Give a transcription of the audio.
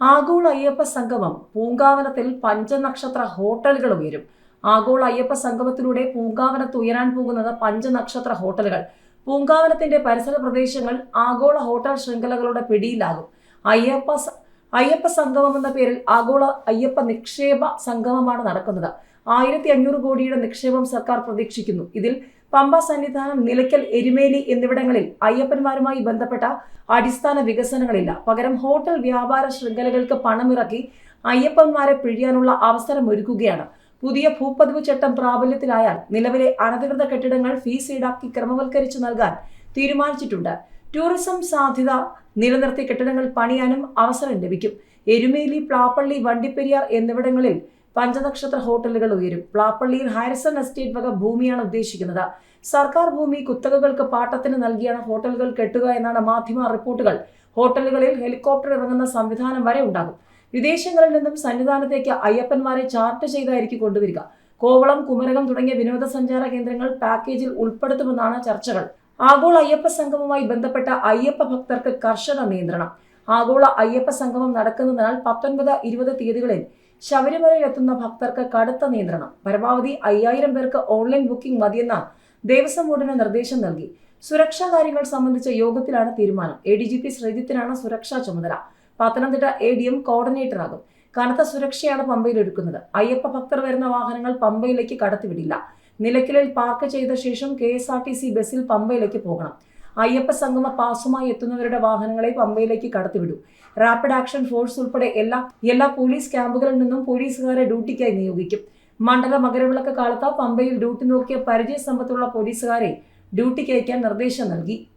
ആഗോള അയ്യപ്പ സംഗമം പൂങ്കാവനത്തിൽ പഞ്ചനക്ഷത്ര ഹോട്ടലുകൾ ഉയരും. ആഗോള അയ്യപ്പ സംഗമത്തിലൂടെ പൂങ്കാവനത്ത് ഉയരാൻ പോകുന്നത് പഞ്ചനക്ഷത്ര ഹോട്ടലുകൾ. പൂങ്കാവനത്തിന്റെ പരിസര പ്രദേശങ്ങൾ ആഗോള ഹോട്ടൽ ശൃംഖലകളുടെ പിടിയിലാകും. അയ്യപ്പ അയ്യപ്പ സംഗമം എന്ന പേരിൽ ആഗോള അയ്യപ്പ നിക്ഷേപ സംഗമമാണ് നടക്കുന്നത്. ആയിരത്തി അഞ്ഞൂറ് കോടിയുടെ നിക്ഷേപം സർക്കാർ പ്രതീക്ഷിക്കുന്നു. ഇതിൽ പമ്പ സന്നിധാനം നിലയ്ക്കൽ എരുമേലി എന്നിവിടങ്ങളിൽ അയ്യപ്പന്മാരുമായി ബന്ധപ്പെട്ട അടിസ്ഥാന വികസനങ്ങളില്ല. പകരം ഹോട്ടൽ വ്യാപാര ശൃംഖലകൾക്ക് പണമിറക്കി അയ്യപ്പന്മാരെ പിഴിയാനുള്ള അവസരം ഒരുക്കുകയാണ് പുതിയ ഭൂപതിവ് ചട്ടം പ്രാബല്യത്തിലായാൽ നിലവിലെ അനധികൃത കെട്ടിടങ്ങൾ ഫീസ് ഈടാക്കി ക്രമവൽക്കരിച്ചു നൽകാൻ തീരുമാനിച്ചിട്ടുണ്ട്. ടൂറിസം സാധ്യത നിലനിർത്തി കെട്ടിടങ്ങൾ പണിയാനും അവസരം ലഭിക്കും. എരുമേലി പ്ലാപ്പള്ളി വണ്ടിപ്പെരിയാർ എന്നിവിടങ്ങളിൽ പഞ്ചനക്ഷത്ര ഹോട്ടലുകൾ ഉയരും. പ്ലാപ്പള്ളിയിൽ ഹയർസൺ എസ്റ്റേറ്റ് വക ഭൂമിയാണ് ഉദ്ദേശിക്കുന്നത്. സർക്കാർ ഭൂമി കുത്തകകൾക്ക് പാട്ടത്തിന് നൽകിയാണ് ഹോട്ടലുകൾ കെട്ടുക എന്നാണ് മാധ്യമ റിപ്പോർട്ടുകൾ. ഹോട്ടലുകളിൽ ഹെലികോപ്റ്റർ ഇറങ്ങുന്ന സംവിധാനം വരെ ഉണ്ടാകും. വിദേശങ്ങളിൽ നിന്നും സന്നിധാനത്തേക്ക് അയ്യപ്പന്മാരെ ചാർട്ട് ചെയ്തായിരിക്കും കൊണ്ടുവരിക. കോവളം കുമരകം തുടങ്ങിയ വിനോദസഞ്ചാര കേന്ദ്രങ്ങൾ പാക്കേജിൽ ഉൾപ്പെടുത്തുമെന്നാണ് ചർച്ചകൾ. ആഗോള അയ്യപ്പ സംഗമവുമായി ബന്ധപ്പെട്ട അയ്യപ്പ ഭക്തർക്ക് കർശന നിയന്ത്രണം. ആഗോള അയ്യപ്പ സംഗമം നടക്കുന്നതിനാൽ പത്തൊൻപത് ഇരുപത് തീയതികളിൽ ശബരിമലയിൽ എത്തുന്ന ഭക്തർക്ക് കടുത്ത നിയന്ത്രണം. പരമാവധി അയ്യായിരം പേർക്ക് ഓൺലൈൻ ബുക്കിംഗ് മതിയെന്ന ദേവസ്വം ബോർഡിന് നിർദ്ദേശം നൽകി. സുരക്ഷാ കാര്യങ്ങൾ സംബന്ധിച്ച യോഗത്തിലാണ് തീരുമാനം. എ ഡി ജി പി ശ്രീജിത്തിനാണ് സുരക്ഷാ ചുമതല. പത്തനംതിട്ട എ ഡി എം കോർഡിനേറ്ററാകും കനത്ത സുരക്ഷയാണ് പമ്പയിൽ ഒരുക്കുന്നത്. അയ്യപ്പ ഭക്തർ വരുന്ന വാഹനങ്ങൾ പമ്പയിലേക്ക് കടത്തിവിടില്ല. നിലയ്ക്കലിൽ പാർക്ക് ചെയ്ത ശേഷം K S R T C ബസ്സിൽ പമ്പയിലേക്ക് പോകണം. അയ്യപ്പ സംഗമ പാസുമായി എത്തുന്നവരുടെ വാഹനങ്ങളെ പമ്പയിലേക്ക് കടത്തിവിടും. റാപ്പിഡ് ആക്ഷൻ ഫോഴ്സ് ഉൾപ്പെടെ എല്ലാ എല്ലാ പോലീസ് ക്യാമ്പുകളിൽ നിന്നും പോലീസുകാരെ ഡ്യൂട്ടിക്കായി നിയോഗിക്കും. മണ്ഡല മകരവിളക്ക് കാലത്ത് പമ്പയിൽ ഡ്യൂട്ടി നോക്കിയ പരിചയസമ്പത്തുള്ള പോലീസുകാരെ ഡ്യൂട്ടിക്ക് അയക്കാൻ നിർദ്ദേശം നൽകി.